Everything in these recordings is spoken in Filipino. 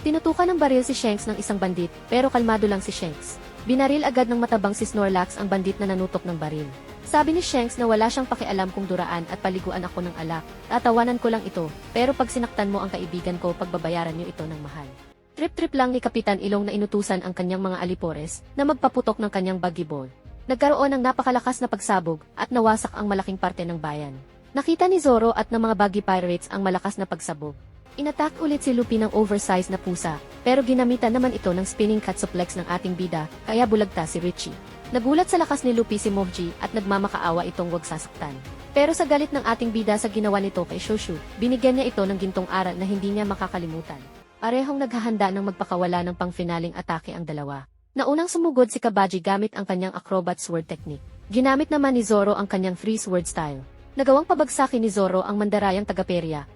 Tinutukan ng baril si Shanks ng isang bandit, pero kalmado lang si Shanks. Binaril agad ng matabang si Snorlax ang bandit na nanutok ng baril. Sabi ni Shanks na wala siyang pakialam kung duraan at paliguan ako ng alak. Tatawanan ko lang ito, pero pag sinaktan mo ang kaibigan ko, pagbabayaran niyo ito ng mahal. Trip-trip lang ni Kapitan Ilong na inutusan ang kanyang mga alipores na magpaputok ng kanyang buggy ball. Nagkaroon ng napakalakas na pagsabog at nawasak ang malaking parte ng bayan. Nakita ni Zoro at ng mga buggy pirates ang malakas na pagsabog. Inattack ulit si Luffy ng oversized na pusa, pero ginamitan naman ito ng spinning cat suplex ng ating bida, kaya bulagta si Richie. Nagulat sa lakas ni Luffy si Moji at nagmamakaawa itong wag sasaktan. Pero sa galit ng ating bida sa ginawa nito kay Shoshu, binigyan niya ito ng gintong aral na hindi niya makakalimutan. Parehong naghahanda ng magpakawala ng pangfinaling atake ang dalawa. Naunang sumugod si Kabaji gamit ang kanyang acrobat sword technique. Ginamit naman ni Zoro ang kanyang free sword style. Nagawang pabagsakin ni Zoro ang mandarayang tagaperya,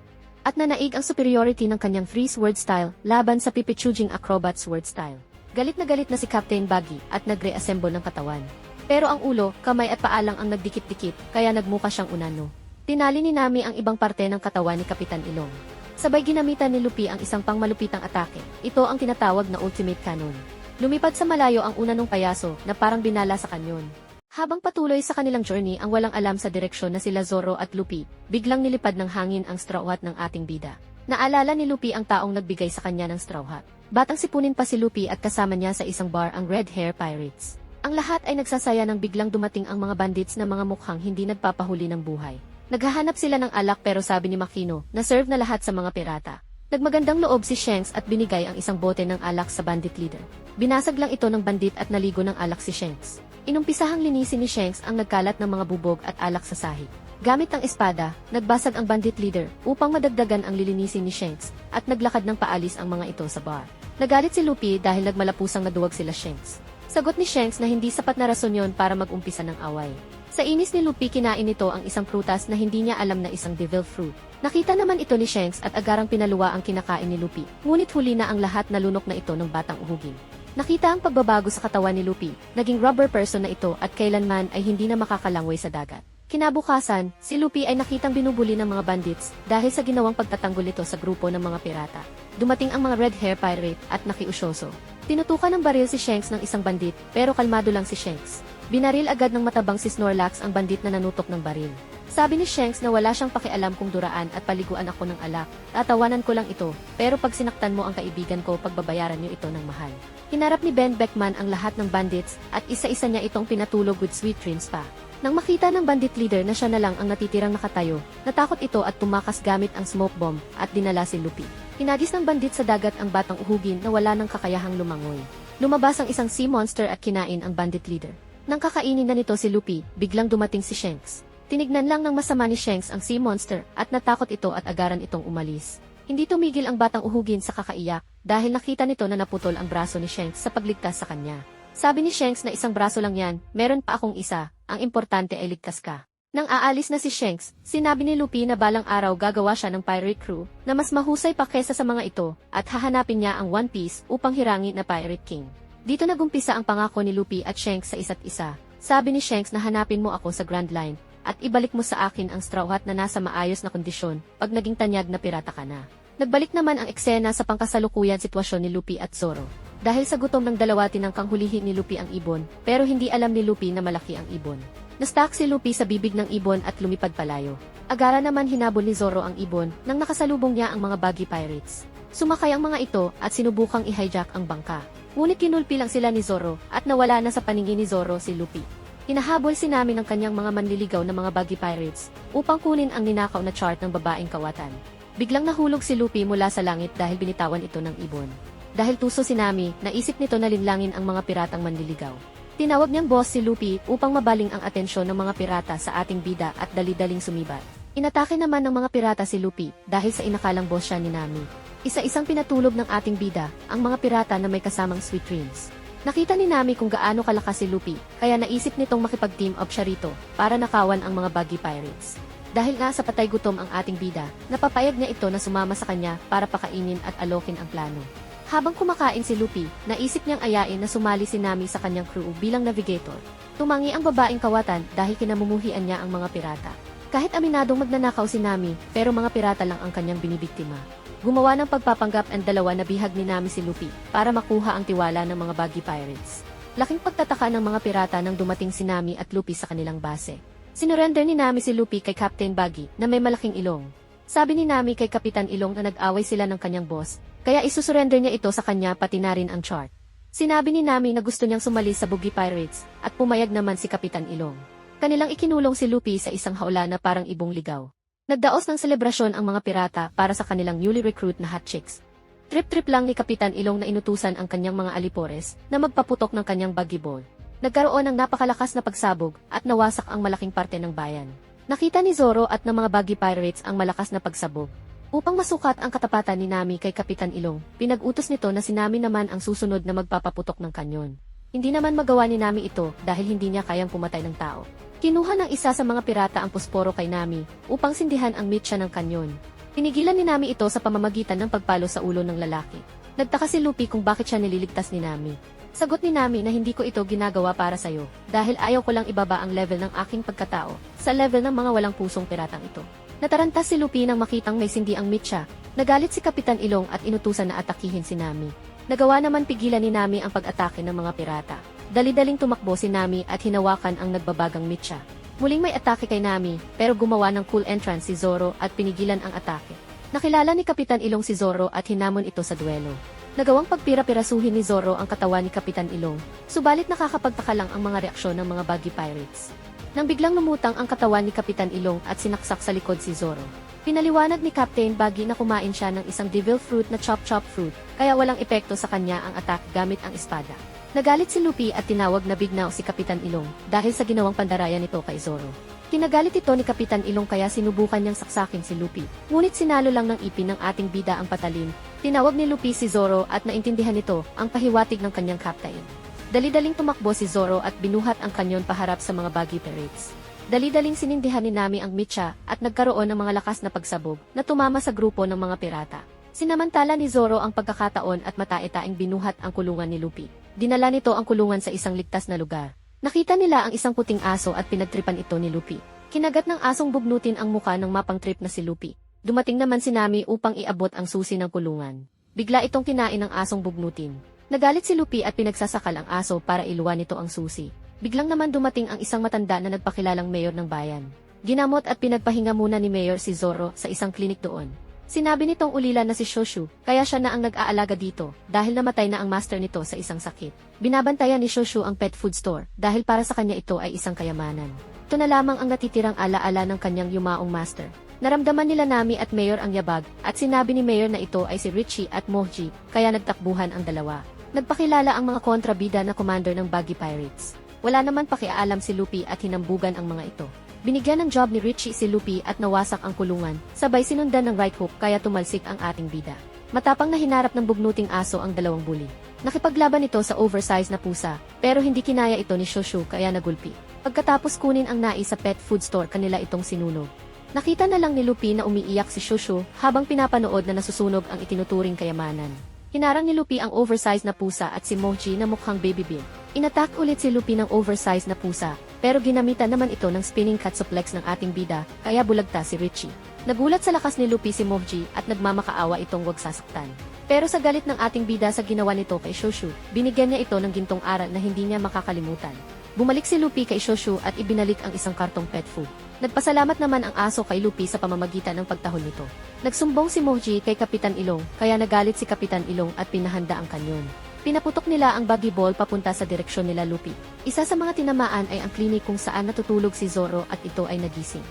at nanaig ang superiority ng kanyang free sword style laban sa pipichujing acrobat sword style. Galit na galit na si Captain Buggy at nagre-assemble ng katawan. Pero ang ulo, kamay at paa lang ang nagdikit-dikit, kaya nagmuka siyang unano. Tinali ni Nami ang ibang parte ng katawan ni Kapitan Ilong. Sabay ginamitan ni Luffy ang isang pangmalupitang atake. Ito ang tinatawag na Ultimate Cannon. Lumipad sa malayo ang unanong payaso na parang binala sa kanyon. Habang patuloy sa kanilang journey ang walang alam sa direksyon na sila Zoro at Luffy, biglang nilipad ng hangin ang straw hat ng ating bida. Naalala ni Luffy ang taong nagbigay sa kanya ng straw hat. Batang sipunin pa si Luffy at kasama niya sa isang bar ang Red Hair Pirates. Ang lahat ay nagsasaya nang biglang dumating ang mga bandits na mga mukhang hindi nagpapahuli ng buhay. Naghahanap sila ng alak pero sabi ni Makino na serve na lahat sa mga pirata. Nagmagandang loob si Shanks at binigay ang isang bote ng alak sa bandit leader. Binasag lang ito ng bandit at naligo ng alak si Shanks. Inumpisahang linisin ni Shanks ang nagkalat ng mga bubog at alak sa sahig. Gamit ang espada, nagbasag ang bandit leader upang madagdagan ang lilinisin ni Shanks at naglakad ng paalis ang mga ito sa bar. Nagalit si Luffy dahil nagmalapusang naduwag sila Shanks. Sagot ni Shanks na hindi sapat na rason yon para mag-umpisa ng away. Sa inis ni Luffy kinain nito ang isang prutas na hindi niya alam na isang devil fruit. Nakita naman ito ni Shanks at agarang pinaluwa ang kinakain ni Luffy. Ngunit huli na ang lahat na lunok na ito ng batang uhugin. Nakita ang pagbabago sa katawan ni Luffy, naging rubber person na ito at kailanman ay hindi na makakalangway sa dagat. Kinabukasan, si Luffy ay nakitang binubuli ng mga bandits dahil sa ginawang pagtatanggol nito sa grupo ng mga pirata. Dumating ang mga red hair pirate at nakiusyoso. Tinutukan ng baril si Shanks ng isang bandit pero kalmado lang si Shanks. Binaril agad ng matabang si Snorlax ang bandit na nanutok ng baril. Sabi ni Shanks na wala siyang pakialam kung duraan at paliguan ako ng alak. Tatawanan ko lang ito, pero pag sinaktan mo ang kaibigan ko, pagbabayaran niyo ito ng mahal. Hinarap ni Ben Beckman ang lahat ng bandits at isa-isa niya itong pinatulog with sweet dreams pa. Nang makita ng bandit leader na siya na lang ang natitirang nakatayo, natakot ito at tumakas gamit ang smoke bomb at dinala si Luffy. Hinagis ng bandit sa dagat ang batang uhugin na wala ng kakayahang lumangoy. Lumabas ang isang sea monster at kinain ang bandit leader. Nang kakainin na nito si Luffy, biglang dumating si Shanks. Tinignan lang ng masama ni Shanks ang sea monster at natakot ito at agaran itong umalis. Hindi tumigil ang batang uhugin sa kakaiyak dahil nakita nito na naputol ang braso ni Shanks sa pagligtas sa kanya. Sabi ni Shanks na isang braso lang yan, meron pa akong isa, ang importante ay ligtas ka. Nang aalis na si Shanks, sinabi ni Luffy na balang araw gagawa siya ng pirate crew na mas mahusay pa kesa sa mga ito at hahanapin niya ang One Piece upang hirangin na Pirate King. Dito nagumpisa ang pangako ni Luffy at Shanks sa isa't isa. Sabi ni Shanks na hanapin mo ako sa Grand Line at ibalik mo sa akin ang Straw Hat na nasa maayos na kondisyon pag naging tanyag na pirata ka na. Nagbalik naman ang eksena sa pangkasalukuyan sitwasyon ni Luffy at Zoro. Dahil sa gutom ng dalawa tinangkang hulihin ni Luffy ang ibon, pero hindi alam ni Luffy na malaki ang ibon. Nastak si Luffy sa bibig ng ibon at lumipad palayo. Agara naman hinabol ni Zoro ang ibon nang nakasalubong niya ang mga buggy pirates. Sumakay ang mga ito at sinubukang i-hijack ang bangka. Ngunit kinulpi lang sila ni Zoro at nawala na sa paningin ni Zoro si Luffy. Hinahabol si Nami ng kanyang mga manliligaw na mga buggy pirates upang kunin ang ninakaw na chart ng babaeng kawatan. Biglang nahulog si Luffy mula sa langit dahil binitawan ito ng ibon. Dahil tuso si Nami, naisip nito na linlangin ang mga piratang manliligaw. Tinawag niyang boss si Luffy upang mabaling ang atensyon ng mga pirata sa ating bida at dali-daling sumibat. Inatake naman ng mga pirata si Luffy dahil sa inakalang boss siya ni Nami. Isa-isang pinatulog ng ating bida ang mga pirata na may kasamang sweet dreams. Nakita ni Nami kung gaano kalakas si Luffy, kaya naisip nitong makipag-team up siya rito para nakawan ang mga buggy pirates. Dahil nga sa patay gutom ang ating bida, napapayag niya ito na sumama sa kanya para pakainin at alokin ang plano. Habang kumakain si Luffy, naisip niyang ayain na sumali si Nami sa kanyang crew bilang navigator. Tumangi ang babaeng kawatan dahil kinamumuhian niya ang mga pirata. Kahit aminadong magnanakaw si Nami, pero mga pirata lang ang kanyang binibiktima. Gumawa ng pagpapanggap ang dalawa na bihag ni Nami si Luffy para makuha ang tiwala ng mga Buggy Pirates. Laking pagtataka ng mga pirata nang dumating si Nami at Luffy sa kanilang base. Sinurrender ni Nami si Luffy kay Captain Buggy na may malaking ilong. Sabi ni Nami kay Kapitan Ilong na nag-away sila ng kanyang boss, kaya isusurrender niya ito sa kanya pati na rin ang chart. Sinabi ni Nami na gusto niyang sumali sa Buggy Pirates at pumayag naman si Kapitan Ilong. Kanilang ikinulong si Luffy sa isang haula na parang ibong ligaw. Nagdaos ng selebrasyon ang mga pirata para sa kanilang newly recruit na hot chicks. Trip-trip lang ni Kapitan Ilong na inutusan ang kanyang mga alipores na magpaputok ng kanyang ball. Nagkaroon ng napakalakas na pagsabog at nawasak ang malaking parte ng bayan. Nakita ni Zoro at ng mga buggy pirates ang malakas na pagsabog. Upang masukat ang katapatan ni Nami kay Kapitan Ilong, pinag-utos nito na si Nami naman ang susunod na magpapaputok ng kanyon. Hindi naman magawa ni Nami ito dahil hindi niya kayang pumatay ng tao. Kinuha ng isa sa mga pirata ang posporo kay Nami upang sindihan ang mitya ng kanyon. Tinigilan ni Nami ito sa pamamagitan ng pagpalo sa ulo ng lalaki. Nagtaka si Luffy kung bakit siya nililigtas ni Nami. Sagot ni Nami na hindi ko ito ginagawa para sa'yo dahil ayaw ko lang ibaba ang level ng aking pagkatao sa level ng mga walang pusong piratang ito. Natarantas si Luffy nang makitang may sindi ang mitya. Nagalit si Kapitan Ilong at inutusan na atakihin si Nami. Nagawa naman pigilan ni Nami ang pag-atake ng mga pirata. Dali-daling tumakbo si Nami at hinawakan ang nagbabagang mitya. Muling may atake kay Nami, pero gumawa ng cool entrance si Zoro at pinigilan ang atake. Nakilala ni Kapitan Ilong si Zoro at hinamon ito sa duelo. Nagawang pagpira-pirasuhin ni Zoro ang katawan ni Kapitan Ilong, subalit nakakapagtaka lang ang mga reaksyon ng mga Buggy Pirates. Nang biglang lumutang ang katawan ni Kapitan Ilong at sinaksak sa likod si Zoro. Pinaliwanag ni Captain Buggy na kumain siya ng isang devil fruit na chop-chop fruit, kaya walang epekto sa kanya ang attack gamit ang espada. Nagalit si Luffy at tinawag na Bignaw si Kapitan Ilong dahil sa ginawang pandaraya nito kay Zoro. Kinagalit ito ni Kapitan Ilong kaya sinubukan niyang saksakin si Luffy. Ngunit sinalo lang ng ipin ng ating bida ang patalim. Tinawag ni Luffy si Zoro at naintindihan nito ang pahiwatig ng kanyang captain. Dali-daling tumakbo si Zoro at binuhat ang kanyon paharap sa mga buggy pirates. Dali-daling sinindihan ni Nami ang Micha at nagkaroon ng mga lakas na pagsabog na tumama sa grupo ng mga pirata. Sinamantala ni Zoro ang pagkakataon at matae-taing binuhat ang kulungan ni Luffy. Dinala nito ang kulungan sa isang ligtas na lugar. Nakita nila ang isang puting aso at pinagtripan ito ni Luffy. Kinagat ng asong bugnutin ang muka ng mapang trip na si Luffy. Dumating naman si Nami upang iabot ang susi ng kulungan. Bigla itong kinain ng asong bugnutin. Nagalit si Luffy at pinagsasakal ang aso para iluwan nito ang susi. Biglang naman dumating ang isang matanda na nagpakilalang mayor ng bayan. Ginamot at pinagpahinga muna ni Mayor si Zoro sa isang klinik doon. Sinabi nitong ulila na si Shoshu, kaya siya na ang nag-aalaga dito, dahil namatay na ang master nito sa isang sakit. Binabantayan ni Shoshu ang pet food store, dahil para sa kanya ito ay isang kayamanan. Ito na lamang ang natitirang alaala ng kanyang yumaong master. Naramdaman nila Nami at Mayor ang yabag, at sinabi ni Mayor na ito ay si Richie at Mohji, kaya nagtakbuhan ang dalawa. Nagpakilala ang mga kontrabida na commander ng Buggy Pirates. Wala naman pakialam si Luffy at hinambugan ang mga ito. Binigyan ng job ni Richie si Luffy at nawasak ang kulungan, sabay sinundan ng right hook kaya tumalsik ang ating bida. Matapang na hinarap ng bugnuting aso ang dalawang bully. Nakipaglaban ito sa oversized na pusa, pero hindi kinaya ito ni Shoshu kaya nagulpi. Pagkatapos kunin ang nais sa pet food store kanila itong sinunog. Nakita na lang ni Luffy na umiiyak si Shoshu habang pinapanood na nasusunog ang itinuturing kayamanan. Hinarang ni Luffy ang oversized na pusa at si Mochi na mukhang baby bear. Inattack ulit si Luffy ng oversized na pusa, pero ginamitan naman ito ng spinning cat suplex ng ating bida, kaya bulagta si Richie. Nagulat sa lakas ni Luffy si Mochi at nagmamakaawa itong wag sasaktan. Pero sa galit ng ating bida sa ginawa nito kay Shoshu, binigyan niya ito ng gintong aral na hindi niya makakalimutan. Bumalik si Luffy kay Shoshu at ibinalik ang isang kartong pet food. Nagpasalamat naman ang aso kay Luffy sa pamamagitan ng pagtahon nito. Nagsumbong si Moji kay Kapitan Ilong, kaya nagalit si Kapitan Ilong at pinahanda ang kanyon. Pinaputok nila ang buggy ball papunta sa direksyon nila Luffy. Isa sa mga tinamaan ay ang klinik kung saan natutulog si Zoro at ito ay nagising.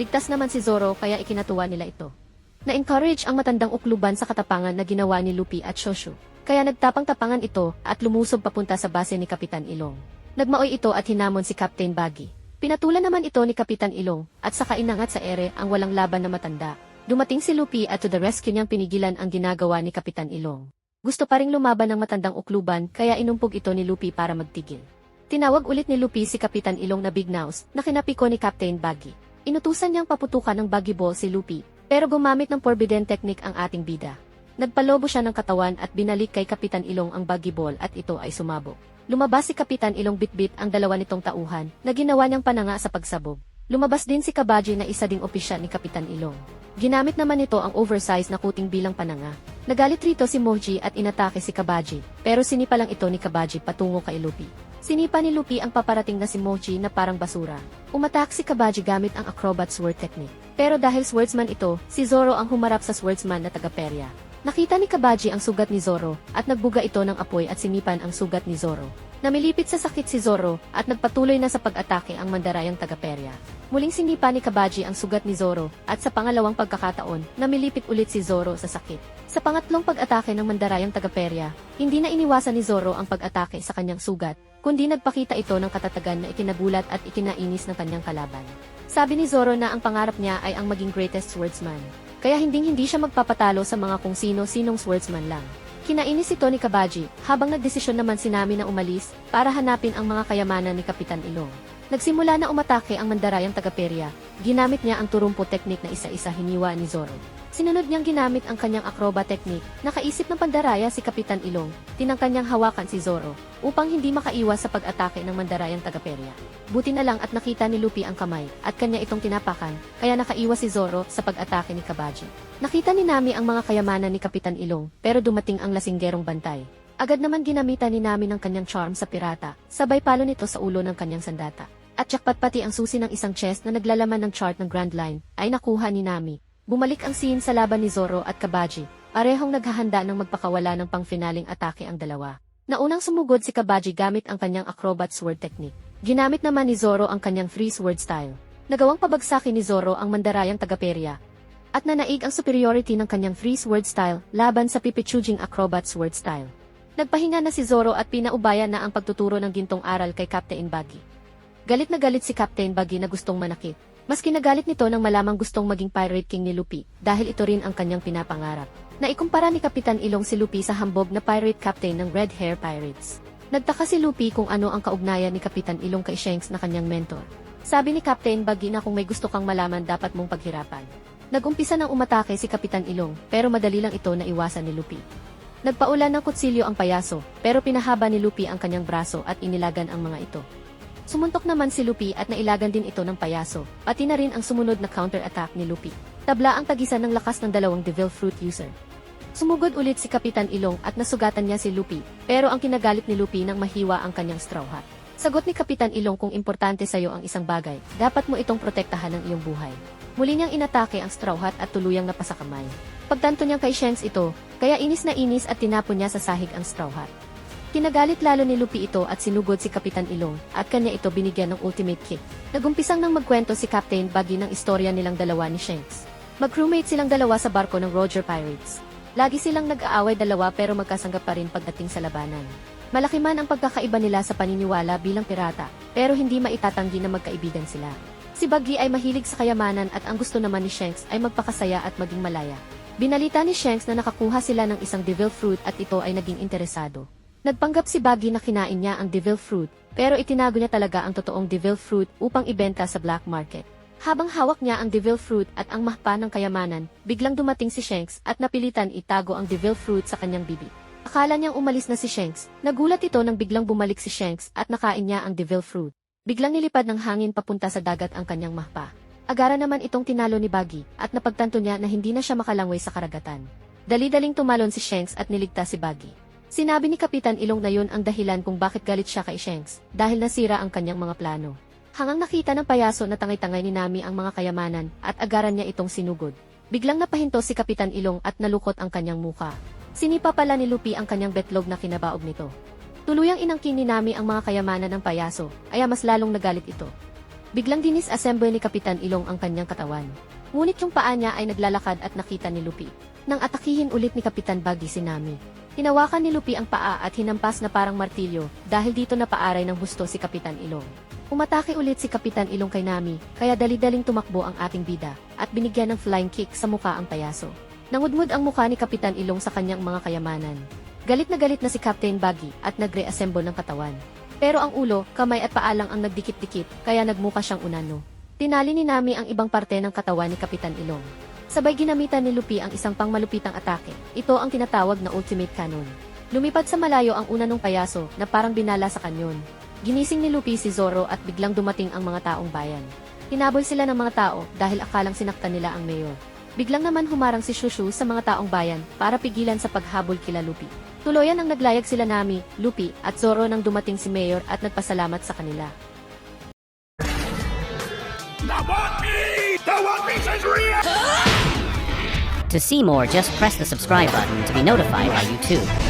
Ligtas naman si Zoro kaya ikinatuwa nila ito. Na-encourage ang matandang ukluban sa katapangan na ginawa ni Luffy at Shoshu. Kaya nagtapang-tapangan ito at lumusob papunta sa base ni Kapitan Ilong. Nagmaoy ito at hinamon si Captain Buggy. Pinatulan naman ito ni Kapitan Ilong at saka inangat sa ere ang walang laban na matanda. Dumating si Luffy at to the rescue niyang pinigilan ang ginagawa ni Kapitan Ilong. Gusto pa ring lumaban ng matandang ukluban kaya inumpog ito ni Luffy para magtigil. Tinawag ulit ni Luffy si Kapitan Ilong na Big Nose na kinapiko ni Captain Buggy. Inutusan niyang paputukan ng buggy ball si Luffy, pero gumamit ng forbidden technique ang ating bida. Nagpalobo siya ng katawan at binalik kay Kapitan Ilong ang buggy ball at ito ay sumabog. Lumabas si Kapitan Ilong bitbit ang dalawa nitong tauhan na ginawa niyang pananga sa pagsabog. Lumabas din si Kabaji na isa ding opisyal ni Kapitan Ilong. Ginamit naman nito ang oversized na kuting bilang pananga. Nagalit rito si Moji at inatake si Kabaji, pero sinipa lang ito ni Kabaji patungo kay Lupi. Sinipa ni Lupi ang paparating na si Moji na parang basura. Umatak si Kabaji gamit ang acrobat sword technique. Pero dahil swordsman ito, si Zoro ang humarap sa swordsman na taga-perya. Nakita ni Kabaji ang sugat ni Zoro at nagbuga ito ng apoy at sinipan ang sugat ni Zoro. Namilipit sa sakit si Zoro at nagpatuloy na sa pag-atake ang mandarayang taga-perya. Muling sinipa ni Kabaji ang sugat ni Zoro at sa pangalawang pagkakataon, namilipit ulit si Zoro sa sakit. Sa pangatlong pag-atake ng mandarayang taga-perya, hindi na iniwasan ni Zoro ang pag-atake sa kanyang sugat, kundi nagpakita ito ng katatagan na ikinagulat at ikinainis ng kanyang kalaban. Sabi ni Zoro na ang pangarap niya ay ang maging greatest swordsman. Kaya hinding-hindi siya magpapatalo sa mga kung sino-sinong swordsman lang. Kinainis ito ni Kabaji, habang nagdesisyon naman si Nami na umalis para hanapin ang mga kayamanan ni Kapitan Ilong. Nagsimula na umatake ang mandarayang taga-perya. Ginamit niya ang turumpo technique na isa-isa hiniwa ni Zoro. Sinunod niyang ginamit ang kanyang acrobat technique. Nakaisip ng pandaraya si Kapitan Ilong, tinangkan niyang hawakan si Zoro, upang hindi makaiwas sa pag-atake ng mandarayang taga-perya. Buti na lang at nakita ni Luffy ang kamay, at kanya itong tinapakan, kaya nakaiwas si Zoro sa pag-atake ni Kabaji. Nakita ni Nami ang mga kayamanan ni Kapitan Ilong, pero dumating ang lasinggerong bantay. Agad naman ginamitan ni Nami ng kanyang charm sa pirata, sabay palo nito sa ulo ng kanyang sandata. At jakpat pati ang susi ng isang chest na naglalaman ng chart ng Grand Line, ay nakuha ni Nami. Bumalik ang scene sa laban ni Zoro at Kabaji, parehong naghahanda ng magpakawala ng pangfinaling atake ang dalawa. Naunang sumugod si Kabaji gamit ang kanyang acrobat sword technique. Ginamit naman ni Zoro ang kanyang free sword style. Nagawang pabagsakin ni Zoro ang mandarayang taga-perya, at nanaig ang superiority ng kanyang free sword style laban sa pipichujing acrobat sword style. Nagpahinga na si Zoro at pinaubayan na ang pagtuturo ng gintong aral kay Captain Buggy. Galit na galit si Captain Buggy na gustong manakit. Mas kinagalit nito nang malamang gustong maging Pirate King ni Luffy, dahil ito rin ang kanyang pinapangarap. Naikumpara ni Kapitan Ilong si Luffy sa hambog na Pirate Captain ng Red Hair Pirates. Nagtaka si Luffy kung ano ang kaugnayan ni Kapitan Ilong kay Shanks na kanyang mentor. Sabi ni Captain Buggy na kung may gusto kang malaman dapat mong paghirapan. Nagumpisa ng umatake si Kapitan Ilong, pero madali lang ito na iwasan ni Luffy. Nagpaulan ng kutsilyo ang payaso, pero pinahaba ni Luffy ang kanyang braso at inilagan ang mga ito. Sumuntok naman si Luffy at nailagan din ito ng payaso, pati na rin ang sumunod na counter-attack ni Luffy. Tabla ang tagisan ng lakas ng dalawang Devil Fruit user. Sumugod ulit si Kapitan Ilong at nasugatan niya si Luffy, pero ang kinagalit ni Luffy nang mahiwa ang kanyang straw hat. Sagot ni Kapitan Ilong kung importante sa iyo ang isang bagay, dapat mo itong protektahan ng iyong buhay. Muli niyang inatake ang straw hat at tuluyang napasakamay. Pagtanto niyang kay Shanks ito, kaya inis na inis at tinapon niya sa sahig ang straw hat. Kinagalit lalo ni Luffy ito at sinugod si Kapitan Ilong at kanya ito binigyan ng ultimate kick. Nagumpisang nang magkwento si Captain Buggy ng istorya nilang dalawa ni Shanks. Mag-crewmate silang dalawa sa barko ng Roger Pirates. Lagi silang nag-aaway dalawa pero magkasanggap pa rin pagdating sa labanan. Malaki man ang pagkakaiba nila sa paniniwala bilang pirata, pero hindi maitatanggi na magkaibigan sila. Si Buggy ay mahilig sa kayamanan at ang gusto naman ni Shanks ay magpakasaya at maging malaya. Binalita ni Shanks na nakakuha sila ng isang devil fruit at ito ay naging interesado. Nagpanggap si Buggy na kinain niya ang devil fruit, pero itinago niya talaga ang totoong devil fruit upang ibenta sa black market. Habang hawak niya ang devil fruit at ang mahpa ng kayamanan, biglang dumating si Shanks at napilitan itago ang devil fruit sa kanyang bibig. Akala niyang umalis na si Shanks, nagulat ito nang biglang bumalik si Shanks at nakain niya ang devil fruit. Biglang nilipad ng hangin papunta sa dagat ang kanyang mahpa. Agara naman itong tinalo ni Buggy at napagtanto niya na hindi na siya makalangoy sa karagatan. Dali-daling tumalon si Shanks at niligtas si Buggy. Sinabi ni Kapitan Ilong na yun ang dahilan kung bakit galit siya kay Shanks, dahil nasira ang kanyang mga plano. Hangang nakita ng payaso na tangay-tangay ni Nami ang mga kayamanan at agaran niya itong sinugod. Biglang napahinto si Kapitan Ilong at nalukot ang kanyang muka. Sinipa pala ni Lupi ang kanyang betlog na kinabaog nito. Tuluyang inangkin ni Nami ang mga kayamanan ng payaso, kaya mas lalong nagalit ito. Biglang dinis-assemble ni Kapitan Ilong ang kanyang katawan. Ngunit yung paa niya ay naglalakad at nakita ni Lupi. Nang atakihin ulit ni Kapitan Buggy si Nami. Hinawakan ni Lupi ang paa at hinampas na parang martilyo dahil dito napaaray ng husto si Kapitan Ilong. Umatake ulit si Kapitan Ilong kay Nami, kaya dali-daling tumakbo ang ating bida, at binigyan ng flying kick sa muka ang payaso. Nangudmud ang mukha ni Kapitan Ilong sa kanyang mga kayamanan. Galit na galit na si Captain Buggy at nagre-assemble ng katawan. Pero ang ulo, kamay at paa lang ang nagdikit-dikit, kaya nagmuka siyang unano. Tinali ni Nami ang ibang parte ng katawan ni Kapitan Ilong. Sabay ginamitan ni Lupi ang isang pangmalupitang atake. Ito ang tinatawag na Ultimate Cannon. Lumipad sa malayo ang unanong payaso na parang binala sa kanyon. Ginising ni Lupi si Zoro at biglang dumating ang mga taong bayan. Hinabol sila ng mga tao dahil akalang sinaktan nila ang mayor. Biglang naman humarang si Shushu sa mga taong bayan para pigilan sa paghabol kila Lupi. Tuloyan ang naglayag sila Nami, Lupi at Zoro nang dumating si Mayor at nagpasalamat sa kanila. The One Piece! The One Piece is real! To see more, just press the subscribe button to be notified by YouTube.